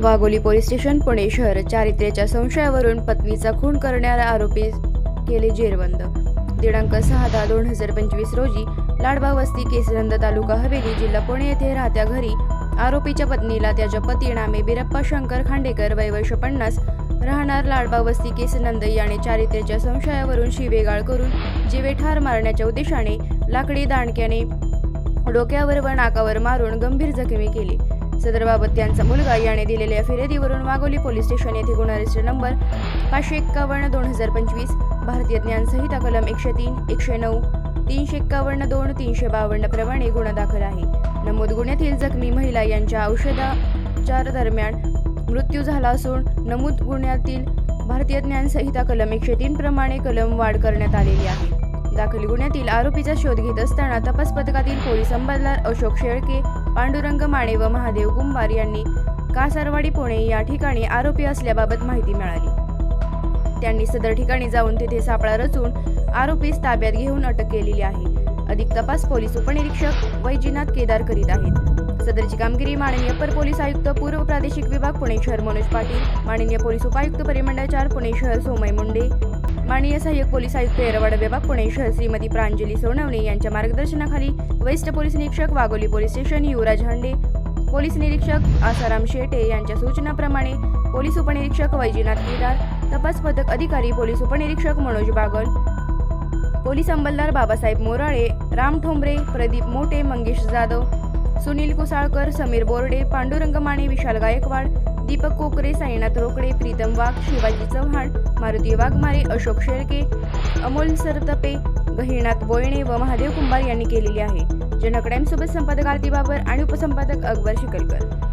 Wagholi police station Pune शहर. चारित्र्याच्या संशयावरून पत्नीचा खून करणारा आरोपी केले जेरबंद. दिनांक सहा दहा दोन हजार पंचवीस रोजी लाडबाग वस्ती केसरंद तालुका हवेली जिल्हा पुणे येथे राहत्या घरी आरोपीच्या पत्नीला त्याच्या पती नामे बिरप्पा शंकर खांडेकर वयवर्ष पन्नास राहणार लाडबाग वस्ती केसनंद याने चारित्र्याच्या संशयावरून शिवेगाळ करून जीवे ठार मारण्याच्या उद्देशाने लाकडी दांडक्याने डोक्यावर व नाकावर मारून गंभीर जखमी केली. सदरबाबत त्यांचा मुलगा याने दिलेल्या फिर्यादीवरून वाघोली पोलीस स्टेशन येथे गुन्हा रजिस्टर नंबर पाचशे एक्कावन्न दोन हजार पंचवीस भारतीय ज्ञान संहिता कलम एकशे तीन एकशे नऊ तीनशे एक्कावन्न दोन तीनशे बावन्न प्रमाणे गुन्हा दाखल आहे. नमूद गुन्ह्यातील जखमी महिला यांच्या औषधाचार दरम्यान मृत्यू झाला असून नमूद गुन्ह्यातील भारतीय ज्ञानसंहिता कलम एकशे तीन प्रमाणे कलम वाढ करण्यात आलेली आहे. दाखल गुन्ह्यातील आरोपीचा शोध घेत असताना तपास पथकातील पोलीस अंमलदार अशोक शेळके पांडुरंग माने व महादेव कुंभार यांनी कासारवाडी पुणे या ठिकाणी आरोपी असल्याबाबत माहिती मिळाली. त्यांनी सदर ठिकाणी जाऊन तिथे सापळा रचून आरोपीस ताब्यात घेऊन अटक केलेली आहे. अधिक तपास पोलीस उपनिरीक्षक वैजीनाथ केदार करीत आहेत. सदरची कामगिरी माननीय अपर पोलीस आयुक्त पूर्व प्रादेशिक विभाग पुणे शहर मनोज पाटील माननीय पोलीस उपायुक्त परिमंडळ चार पुणे शहर सोमय मुंडे माननीय सहाय्यक पोलीस आयुक्त येरवाडा विभाग पुणे शहर श्रीमती प्रांजली सोनवणे यांच्या मार्गदर्शनाखाली वरिष्ठ पोलीस निरीक्षक Wagholi police station Yuvraj Hande police निरीक्षक आसाराम शेटे यांच्या सूचनाप्रमाणे पोलीस उपनिरीक्षक वैजनाथ केदार तपास पथक अधिकारी पोलीस उपनिरीक्षक मनोज बागल पोलीस अंमलदार बाबासाहेब मोराळे राम ठोंबरे प्रदीप मोटे मंगेश जाधव सुनील कुसाळकर समीर बोर्डे पांडुरंग माने विशाल गायकवाड दीपक कोकरे साईनाथ रोकडे प्रीतम वाघ शिवाजी चव्हाण मारुती वाघमारे अशोक शेळके अमोल सरतपे गहिनाथ बोयणे व महादेव कुंभार यांनी केलेली आहे. जनक टाइम्सोबत संपादक आरती बाबर आणि उपसंपादक अकबर शिकलकर.